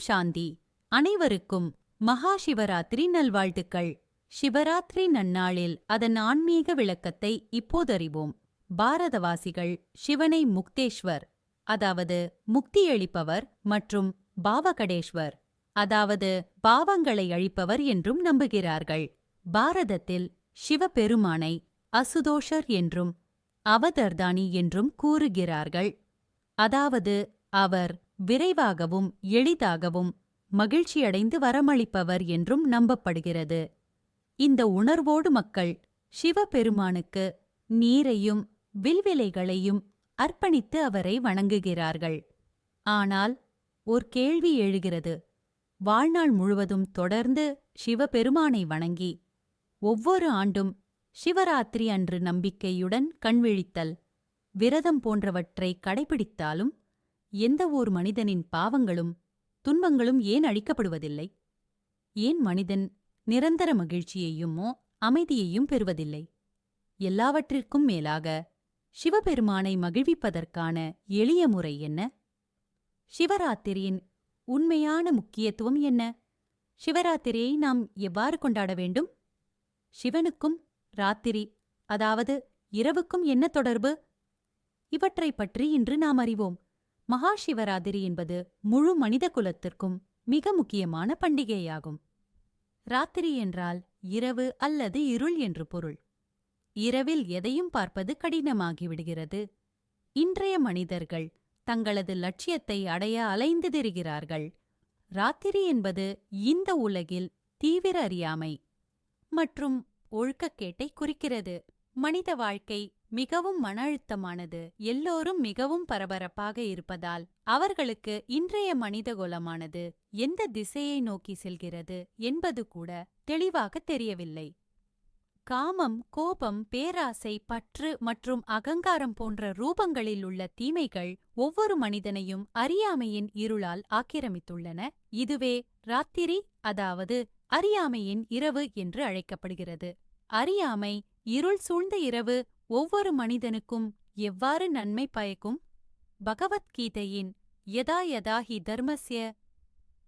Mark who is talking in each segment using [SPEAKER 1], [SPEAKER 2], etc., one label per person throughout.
[SPEAKER 1] ஓம் சாந்தி. அனைவருக்கும் மகா சிவராத்திரி நல்வாழ்த்துக்கள். சிவராத்திரி நன்னாளில் அதன் ஆன்மீக விளக்கத்தை இப்போதறிவோம். பாரதவாசிகள் சிவனை முக்தேஸ்வர் அதாவது முக்தியளிப்பவர் மற்றும் பாவகடேஸ்வர் அதாவது பாவங்களை அழிப்பவர் என்றும் நம்புகிறார்கள். பாரதத்தில் சிவபெருமானை அசுதோஷர் என்றும் அவதர்தானி என்றும் கூறுகிறார்கள். அதாவது அவர் விரைவாகவும் எளிதாகவும் மகிழ்ச்சியடைந்து வரமளிப்பவர் என்றும் நம்பப்படுகிறது. இந்த உணர்வோடு மக்கள் சிவபெருமானுக்கு நீரையும் வில்விலைகளையும் அர்ப்பணித்து அவரை வணங்குகிறார்கள். ஆனால் ஓர் கேள்வி எழுகிறது. வாழ்நாள் முழுவதும் தொடர்ந்து சிவபெருமானை வணங்கி ஒவ்வொரு ஆண்டும் சிவராத்திரி அன்று நம்பிக்கையுடன் கண்விழித்தல் விரதம் போன்றவற்றை கடைபிடித்தாலும் எந்த ஓர் மனிதனின் பாவங்களும் துன்பங்களும் ஏன் அழிக்கப்படுவதில்லை? ஏன் மனிதன் நிரந்தர மகிழ்ச்சியையுமோ அமைதியையும் பெறுவதில்லை? எல்லாவற்றிற்கும் மேலாக சிவபெருமானை மகிழ்விப்பதற்கான எளிய முறை என்ன? சிவராத்திரியின் உண்மையான முக்கியத்துவம் என்ன? சிவராத்திரியை நாம் எவ்வாறு கொண்டாட வேண்டும்? சிவனுக்கும் ராத்திரி அதாவது இரவுக்கும் என்ன தொடர்பு? இவற்றைப் பற்றி இன்று நாம் அறிவோம். மகாசிவராத்திரி என்பது முழு மனித குலத்திற்கும் மிக முக்கியமான பண்டிகையாகும். ராத்திரி என்றால் இரவு அல்லது இருள் என்று பொருள். இரவில் எதையும் பார்ப்பது கடினமாகிவிடுகிறது. இன்றைய மனிதர்கள் தங்களது லட்சியத்தை அடைய அலைந்து திரிகிறார்கள் ராத்திரி என்பது இந்த உலகில் தீவிர அறியாமை மற்றும் ஒழுக்கக்கேட்டை குறிக்கிறது. மனித வாழ்க்கை மிகவும் மன அழுத்தமானது எல்லோரும் மிகவும் பரபரப்பாக இருப்பதால் அவர்களுக்கு இன்றைய மனிதகுலமானது எந்த திசையை நோக்கி செல்கிறது என்பது கூட தெளிவாக தெரியவில்லை. காமம் கோபம் பேராசை பற்று மற்றும் அகங்காரம் போன்ற ரூபங்களில் உள்ள தீமைகள் ஒவ்வொரு மனிதனையும் அறியாமையின் இருளால் ஆக்கிரமித்துள்ளன. இதுவே ராத்திரி அதாவது அறியாமையின் இரவு என்று அழைக்கப்படுகிறது. அறியாமை இருள் சூழ்ந்த இரவு ஒவ்வொரு மனிதனுக்கும் எவ்வாறு நன்மை பயக்கும்? பகவத்கீதையின் யதா யதா ஹி தர்மஸ்ய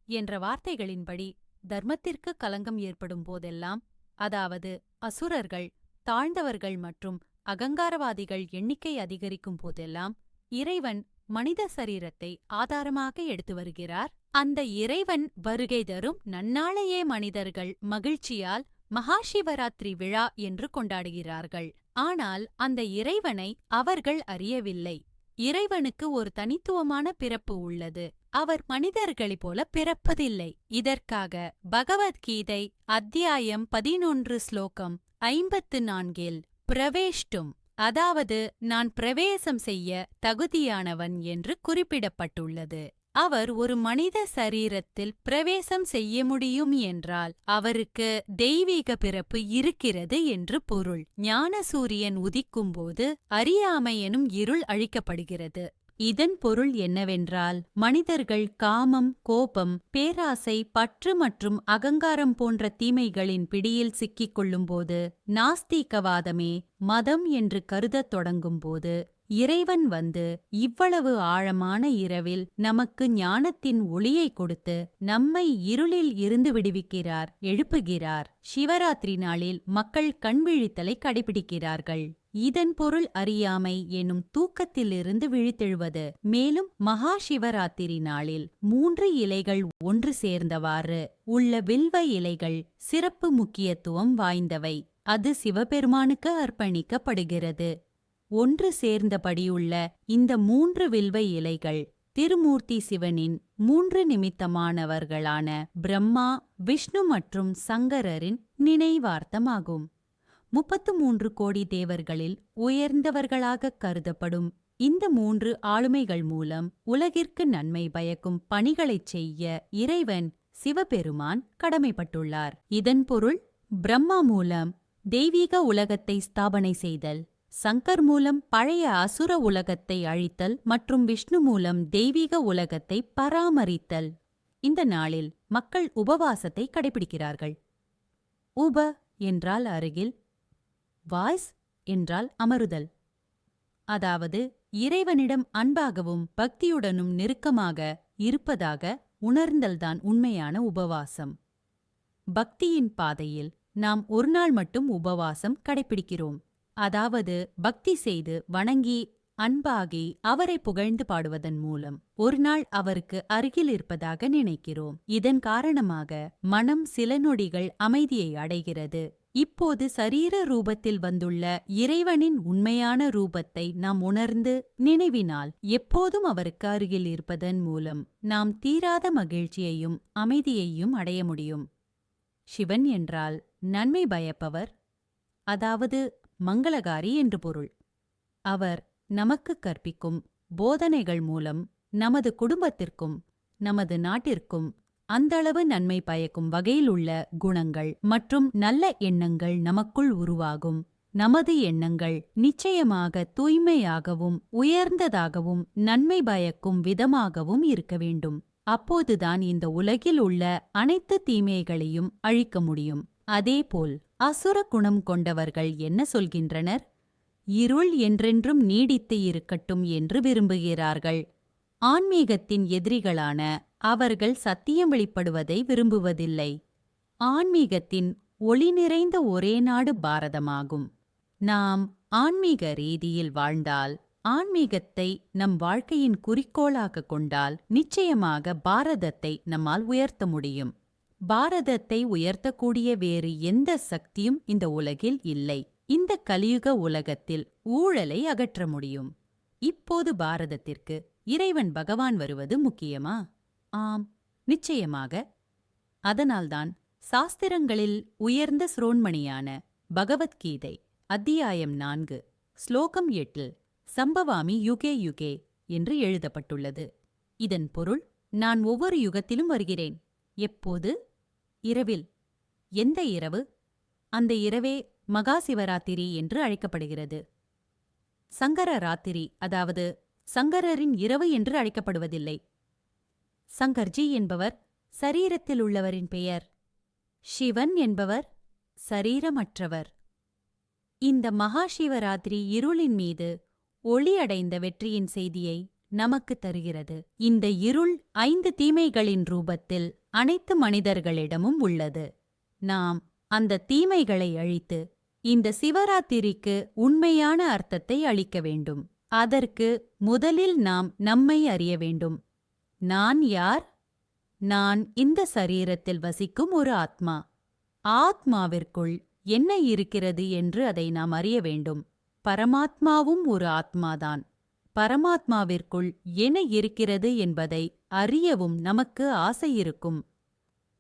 [SPEAKER 1] என்ற வார்த்தைகளின்படி தர்மத்திற்கு கலங்கம் ஏற்படும் போதெல்லாம் அதாவது அசுரர்கள் தாழ்ந்தவர்கள் மற்றும் அகங்காரவாதிகள் எண்ணிக்கை அதிகரிக்கும் போதெல்லாம் இறைவன் மனித சரீரத்தை ஆதாரமாக எடுத்து வருகிறார். அந்த இறைவன் வருகை தரும் நன்னாளையே மனிதர்கள் மகிழ்ச்சியால் மகாசிவராத்திரி விழா என்று கொண்டாடுகிறார்கள். ஆனால் அந்த இறைவனை அவர்கள் அறியவில்லை. இறைவனுக்கு ஒரு தனித்துவமான பிறப்பு உள்ளது. அவர் மனிதர்களைப் போல பிறப்பதில்லை. இதற்காக பகவத்கீதை அத்தியாயம் பதினொன்று ஸ்லோகம் ஐம்பத்து நான்கில் பிரவேஷ்டும் அதாவது நான் பிரவேசம் செய்ய தகுதியானவன் என்று குறிப்பிடப்பட்டுள்ளது. அவர் ஒரு மனித சரீரத்தில் பிரவேசம் செய்ய முடியும் என்றால் அவருக்கு தெய்வீக பிறப்பு இருக்கிறது என்று பொருள். ஞான சூரியன் உதிக்கும்போது அறியாமை எனும் இருள் அழிக்கப்படுகிறது. இதன் பொருள் என்னவென்றால் மனிதர்கள் காமம் கோபம் பேராசை பற்று மற்றும் அகங்காரம் போன்ற தீமைகளின் பிடியில் சிக்கிக் கொள்ளும்போது நாஸ்தீகவாதமே மதம் என்று கருதத் தொடங்கும்போது இறைவன் வந்து இவ்வளவு ஆழமான இரவில் நமக்கு ஞானத்தின் ஒளியை கொடுத்து நம்மை இருளில் இருந்து விடுவிக்கிறார் எழுப்புகிறார். சிவராத்திரி நாளில் மக்கள் கண்விழித்தலை கடைபிடிக்கிறார்கள். இதன் பொருள் அறியாமை எனும் தூக்கத்திலிருந்து விழித்தெழுவது. மேலும் மகா சிவராத்திரி நாளில் மூன்று இலைகள் ஒன்று சேர்ந்தவாறு உள்ள வில்வ இலைகள் சிறப்பு முக்கியத்துவம் வாய்ந்தவை. அது சிவபெருமானுக்கு அர்ப்பணிக்கப்படுகிறது. ஒன்று சேர்ந்தபடியுள்ள இந்த மூன்று வில்வ இலைகள் திருமூர்த்தி சிவனின் மூன்று நிமித்தமானவர்களான பிரம்மா விஷ்ணு மற்றும் சங்கரரின் நினைவார்த்தமாகும். முப்பத்து மூன்று கோடி தேவர்களில் உயர்ந்தவர்களாக கருதப்படும் இந்த மூன்று ஆளுமைகள் மூலம் உலகிற்கு நன்மை பயக்கும் பணிகளைச் செய்ய இறைவன் சிவபெருமான் கடமைப்பட்டுள்ளார். இதன் பொருள் பிரம்மா மூலம் தெய்வீக உலகத்தை ஸ்தாபனை செய்தல். சங்கர் மூலம் பழைய அசுர உலகத்தை அழித்தல் மற்றும் விஷ்ணு மூலம் தெய்வீக உலகத்தை பராமரித்தல். இந்த நாளில் மக்கள் உபவாசத்தை கடைபிடிக்கிறார்கள். உப என்றால் அருகில் வாய்ஸ் என்றால் அமருதல். அதாவது இறைவனிடம் அன்பாகவும் பக்தியுடனும் நெருக்கமாக இருப்பதாக உணர்ந்தல்தான் உண்மையான உபவாசம். பக்தியின் பாதையில் நாம் ஒரு நாள் மட்டும் உபவாசம் கடைபிடிக்கிறோம். அதாவது பக்தி செய்து வணங்கி அன்பாகி அவரை புகழ்ந்து பாடுவதன் மூலம் ஒரு நாள் அவருக்கு அருகில் இருப்பதாக நினைக்கிறோம். இதன் காரணமாக மனம் சில நொடிகள் அமைதியை அடைகிறது. இப்போது சரீர ரூபத்தில் வந்துள்ள இறைவனின் உண்மையான ரூபத்தை நாம் உணர்ந்து நினைவினால் எப்போதும் அவருக்கு அருகில் இருப்பதன் மூலம் நாம் தீராத மகிழ்ச்சியையும் அமைதியையும் அடைய முடியும். சிவன் என்றால் நன்மை பயப்பவர். அதாவது மங்களகாரி என்று பொருள். அவர் நமக்கு கற்பிக்கும் போதனைகள் மூலம் நமது குடும்பத்திற்கும் நமது நாட்டிற்கும் அந்தளவு நன்மை பயக்கும் வகையிலுள்ள குணங்கள் மற்றும் நல்ல எண்ணங்கள் நமக்குள் உருவாகும். நமது எண்ணங்கள் நிச்சயமாக தூய்மையாகவும் உயர்ந்ததாகவும் நன்மை பயக்கும் விதமாகவும் இருக்க வேண்டும். அப்போதுதான் இந்த உலகில் உள்ள அனைத்து தீமைகளையும் அழிக்க முடியும். அதேபோல் அசுர குணம் கொண்டவர்கள் என்ன சொல்கின்றனர்? இருள் என்றென்றும் நீடித்து இருக்கட்டும் என்று விரும்புகிறார்கள். ஆன்மீகத்தின் எதிரிகளான அவர்கள் சத்தியம் வெளிப்படுவதை விரும்புவதில்லை. ஆன்மீகத்தின் ஒளி நிறைந்த ஒரே நாடு பாரதமாகும். நாம் ஆன்மீக ரீதியில் வாழ்ந்தால் ஆன்மீகத்தை நம் வாழ்க்கையின் குறிக்கோளாக கொண்டால் நிச்சயமாக பாரதத்தை நம்மால் உயர்த்த முடியும். பாரதத்தை உயர்த்தக்கூடிய வேறு எந்த சக்தியும் இந்த உலகில் இல்லை. இந்த கலியுக உலகத்தில் ஊழலை அகற்ற முடியும். இப்போது பாரதத்திற்கு இறைவன் பகவான் வருவது முக்கியமா? ஆம் நிச்சயமாக. அதனால்தான் சாஸ்திரங்களில் உயர்ந்த சிரோன்மணியான பகவத்கீதை அத்தியாயம் நான்கு ஸ்லோகம் எட்டில் சம்பவாமி யுகே யுகே என்று எழுதப்பட்டுள்ளது. இதன் பொருள் நான் ஒவ்வொரு யுகத்திலும் வருகிறேன். எப்போது? இரவில். எந்த இரவு? அந்த இரவே மகா சிவராத்திரி என்று அழைக்கப்படுகிறது. சங்கர ராத்திரி அதாவது சங்கரரின் இரவு என்று அழைக்கப்படுவதில்லை. சங்கர்ஜி என்பவர் சரீரத்தில் உள்ளவரின் பெயர். சிவன் என்பவர் சரீரமற்றவர். இந்த மகாசிவராத்திரி இருளின் மீது ஒளி அடைந்த வெற்றியின் செய்தியை நமக்கு தருகிறது. இந்த இருள் ஐந்து தீமைகளின் ரூபத்தில் அனைத்து மனிதர்களிடமும் உள்ளது. நாம் அந்த தீமைகளை அழித்து இந்த சிவராத்திரிக்கு உண்மையான அர்த்தத்தை அளிக்க வேண்டும். அதற்கு முதலில் நாம் நம்மை அறிய வேண்டும். நான் யார்? நான் இந்த சரீரத்தில் வசிக்கும் ஒரு ஆத்மா. ஆத்மாவிற்குள் என்ன இருக்கிறது என்று அதை நாம் அறிய வேண்டும். பரமாத்மாவும் ஒரு ஆத்மாதான். பரமாத்மாவிற்குள் என்ன இருக்கிறது என்பதை அறியவும் நமக்கு ஆசையிருக்கும்.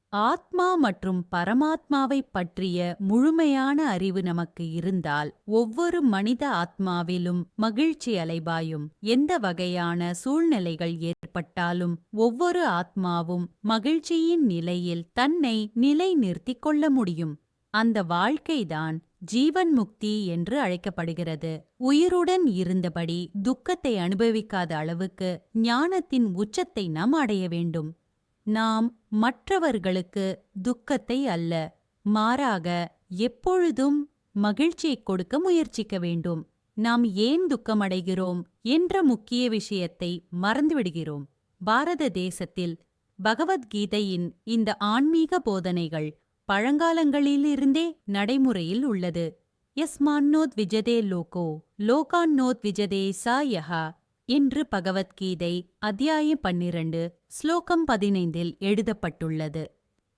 [SPEAKER 1] ஆத்மா மற்றும் பரமாத்மாவைப் பற்றிய முழுமையான அறிவு நமக்கு இருந்தால் ஒவ்வொரு மனித ஆத்மாவிலும் மகிழ்ச்சி அலைபாயும் எந்த வகையான சூழ்நிலைகள் ஏற்பட்டாலும் ஒவ்வொரு ஆத்மாவும் மகிழ்ச்சியின் நிலையில் தன்னை நிலைநிறுத்திக் கொள்ள முடியும். அந்த வாழ்க்கைதான் ஜீவன் முக்தி என்று அழைக்கப்படுகிறது. உயிருடன் இருந்தபடி துக்கத்தை அனுபவிக்காத அளவுக்கு ஞானத்தின் உச்சத்தை நாம் அடைய வேண்டும். நாம் மற்றவர்களுக்கு துக்கத்தை அல்ல மாறாக எப்பொழுதும் மகிழ்ச்சியைக் கொடுக்க முயற்சிக்க வேண்டும். நாம் ஏன் துக்கமடைகிறோம் என்ற முக்கிய விஷயத்தை மறந்துவிடுகிறோம். பாரத தேசத்தில் பகவத்கீதையின் இந்த ஆன்மீக போதனைகள் பழங்காலங்களிலிருந்தே நடைமுறையில் உள்ளது. யஸ்மான்னோத் விஜதே லோகோ லோகான்னோத் விஜதே சா யஹா என்று பகவத்கீதை அத்தியாயம் பன்னிரண்டு ஸ்லோகம் பதினைந்தில் எழுதப்பட்டுள்ளது.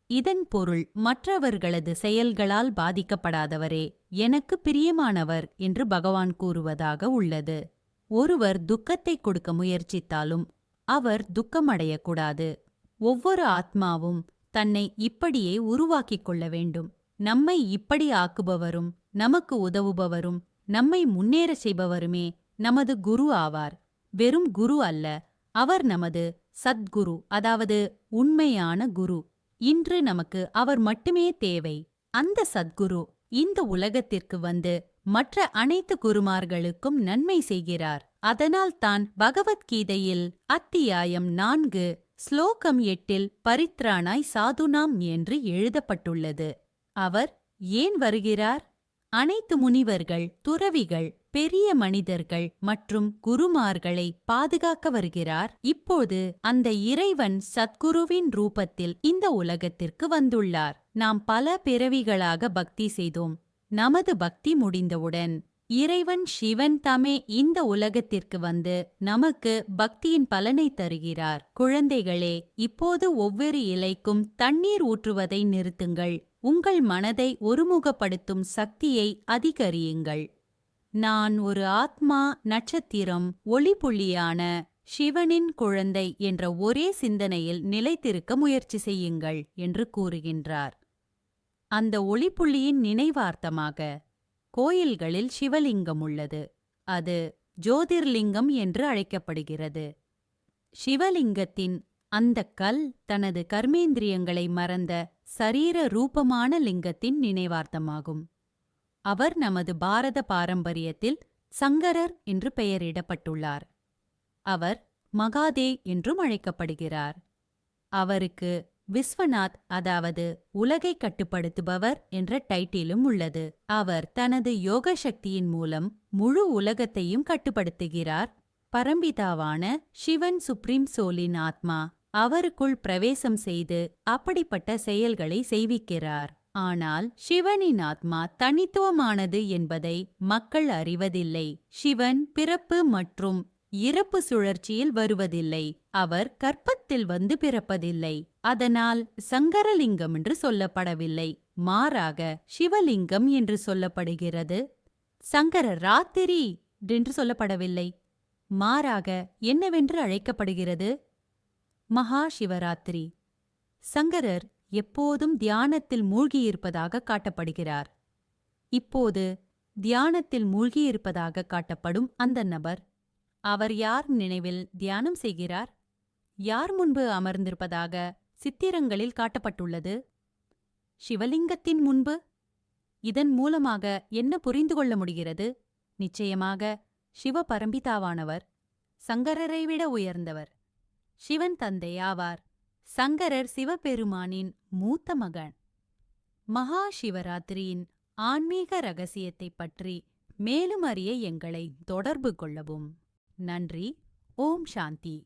[SPEAKER 1] இதன் பொருள் மற்றவர்களது செயல்களால் பாதிக்கப்படாதவரே எனக்கு பிரியமானவர் என்று பகவான் கூறுவதாக உள்ளது. ஒருவர் துக்கத்தை கொடுக்க முயற்சித்தாலும் அவர் துக்கமடையக்கூடாது. ஒவ்வொரு ஆத்மாவும் தன்னை இப்படியே உருவாக்கிக் கொள்ள வேண்டும். நம்மை இப்படி ஆக்குபவரும் நமக்கு உதவுபவரும் நம்மை முன்னேற செய்பவருமே நமது குரு ஆவார். வெறும் குரு அல்ல அவர் நமது சத்குரு அதாவது உண்மையான குரு. இன்று நமக்கு அவர் மட்டுமே தேவை. அந்த சத்குரு இந்த உலகத்திற்கு வந்து மற்ற அனைத்து குருமார்களுக்கும் நன்மை செய்கிறார். அதனால் தான் பகவத்கீதையில் அத்தியாயம் நான்கு ஸ்லோகம் எட்டில் பரித்ரானாய் சாதுனாம் என்று எழுதப்பட்டுள்ளது. அவர் ஏன் வருகிறார்? அனைத்து முனிவர்கள் துறவிகள் பெரிய மனிதர்கள் மற்றும் குருமார்களை பாதுகாக்க வருகிறார். இப்போது அந்த இறைவன் சத்குருவின் ரூபத்தில் இந்த உலகத்திற்கு வந்துள்ளார். நாம் பல பிறவிகளாக பக்தி செய்தோம். நமது பக்தி முடிந்தவுடன் இறைவன் சிவன் தாமே இந்த உலகத்திற்கு வந்து நமக்கு பக்தியின் பலனை தருகிறார். குழந்தைகளே இப்போது ஒவ்வொரு இலைக்கும் தண்ணீர் ஊற்றுவதை நிறுத்துங்கள். உங்கள் மனதை ஒருமுகப்படுத்தும் சக்தியை அதிகரியுங்கள். நான் ஒரு ஆத்மா நட்சத்திரம் ஒளிப்புள்ளியான சிவனின் குழந்தை என்ற ஒரே சிந்தனையில் நிலைத்திருக்க முயற்சி செய்யுங்கள் என்று கூறுகின்றார். அந்த ஒளிப்புள்ளியின் நினைவார்த்தமாக கோயில்களில் சிவலிங்கம் உள்ளது. அது ஜோதிர்லிங்கம் என்று அழைக்கப்படுகிறது. சிவலிங்கத்தின் அந்த கல் தனது கர்மேந்திரியங்களை மறந்த சரீர ரூபமான லிங்கத்தின் நினைவார்த்தமாகும். அவர் நமது பாரத பாரம்பரியத்தில் சங்கரர் என்று பெயரிடப்பட்டுள்ளார். அவர் மகாதே என்றும் அழைக்கப்படுகிறார். அவருக்கு விஸ்வநாத் அதாவது உலகை கட்டுப்படுத்துபவர் என்ற டைட்டிலும் உள்ளது. அவர் தனது யோக சக்தியின் மூலம் முழு உலகத்தையும் கட்டுப்படுத்துகிறார். பரம்பிதாவான சிவன் சுப்ரீம் சோலின் ஆத்மா அவருக்குள் பிரவேசம் செய்து அப்படிப்பட்ட செயல்களை செய்விக்கிறார். ஆனால் சிவனின் ஆத்மா தனித்துவமானது என்பதை மக்கள் அறிவதில்லை. சிவன் பிறப்பு மற்றும் இறப்பு சுழற்சியில் வருவதில்லை. அவர் கற்பத்தில் வந்து பிறப்பதில்லை. அதனால் சங்கரலிங்கம் என்று சொல்லப்படவில்லை. மாறாக சிவலிங்கம் என்று சொல்லப்படுகிறது. சங்கர ராத்திரி என்று சொல்லப்படவில்லை. மாறாக என்னவென்று அழைக்கப்படுகிறது? மகா சிவராத்திரி. சங்கரர் எப்போதும் தியானத்தில் மூழ்கியிருப்பதாக காட்டப்படுகிறார். இப்போது தியானத்தில் மூழ்கியிருப்பதாக காட்டப்படும் அந்த நபர். அவர் யார் நினைவில் தியானம் செய்கிறார்? யார் முன்பு அமர்ந்திருப்பதாக சித்திரங்களில் காட்டப்பட்டுள்ளது? சிவலிங்கத்தின் முன்பு? இதன் மூலமாக என்ன புரிந்து கொள்ள முடிகிறது? நிச்சயமாக சிவபரம்பிதாவானவர் சங்கரரை விட உயர்ந்தவர். சிவன் தந்தை ஆவார். சங்கரர் சிவபெருமானின் மூத்த மகன். மகா சிவராத்திரியின் ஆன்மீக ரகசியத்தைப் பற்றி மேலும் அறிய எங்களை தொடர்பு கொள்ளவும். நன்றி. ओम शांति।